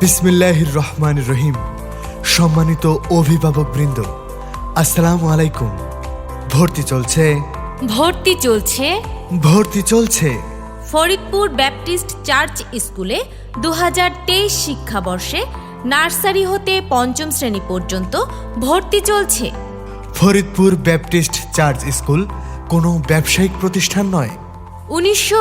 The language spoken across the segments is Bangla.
বিসমিল্লাহির রহমান রহিম সম্মানিত অভিভাবক বৃন্দ আসসালামু আলাইকুম। ভর্তি চলছে। ভর্তি চলছে। ভর্তি চলছে। ফরিদপুর ব্যাপটিস্ট চার্চ স্কুলে দুহাজার তেইশ শিক্ষাবর্ষে নার্সারি হতে পঞ্চম শ্রেণি পর্যন্ত ভর্তি চলছে। ফরিদপুর ব্যাপটিস্ট চার্চ স্কুল কোনো ব্যবসায়িক প্রতিষ্ঠান নয়। উনিশশো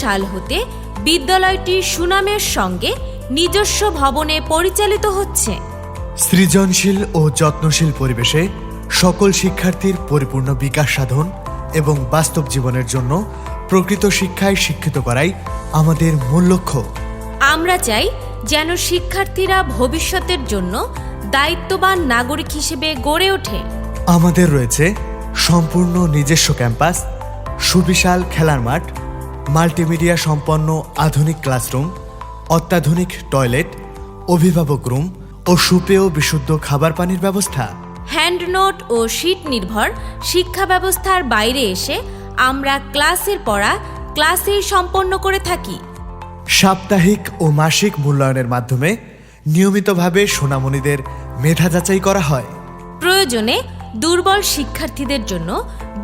সাল হতে বিদ্যালয়টি সুনামের সঙ্গে নিজস্ব ভবনে পরিচালিত হচ্ছে। সৃজনশীল ও যত্নশীল পরিবেশে সকল শিক্ষার্থীর পরিপূর্ণ বিকাশ সাধন এবং বাস্তব জীবনের জন্য প্রকৃত শিক্ষায় শিক্ষিত করাই আমাদের মূল লক্ষ্য। আমরা চাই যেন শিক্ষার্থীরা ভবিষ্যতের জন্য দায়িত্ববান নাগরিক হিসেবে গড়ে ওঠে। আমাদের রয়েছে সম্পূর্ণ নিজস্ব ক্যাম্পাস সুবিশাল খেলার মাঠ মাল্টিমিডিয়া সম্পন্ন আধুনিক ক্লাসরুম অত্যাধুনিক টয়লেট অভিভাবক রুম ও সুপেয় বিশুদ্ধ খাবার পানির ব্যবস্থা। হ্যান্ডনোট ও শীট নির্ভর শিক্ষা ব্যবস্থার বাইরে এসে আমরা ক্লাসের পড়া ক্লাসেই সম্পন্ন করে থাকি। সাপ্তাহিক ও মাসিক মূল্যায়নের মাধ্যমে নিয়মিতভাবে সোনামণিদের মেধা যাচাই করা হয়। প্রয়োজনে দুর্বল শিক্ষার্থীদের জন্য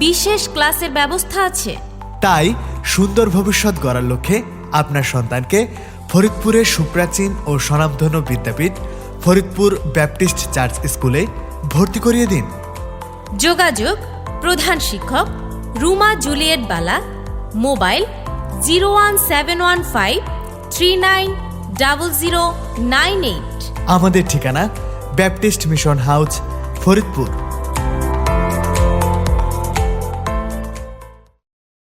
বিশেষ ক্লাসের ব্যবস্থা আছে। তাই সুন্দর ভবিষ্যৎ গড়ার লক্ষ্যে আপনার সন্তানকে ফরিদপুরের সুপ্রাচীন ও স্বনামধন্য বিদ্যাপীঠ ফরিদপুর ব্যাপটিস্ট চার্চ স্কুলে ভর্তি করিয়ে দিন। যোগাযোগ প্রধান শিক্ষক Ruma Juliet Bala mobile zero one seven one five three nine double zero nine eight. আমাদের ঠিকানা ব্যাপটিস্ট মিশন হাউস ফরিদপুর।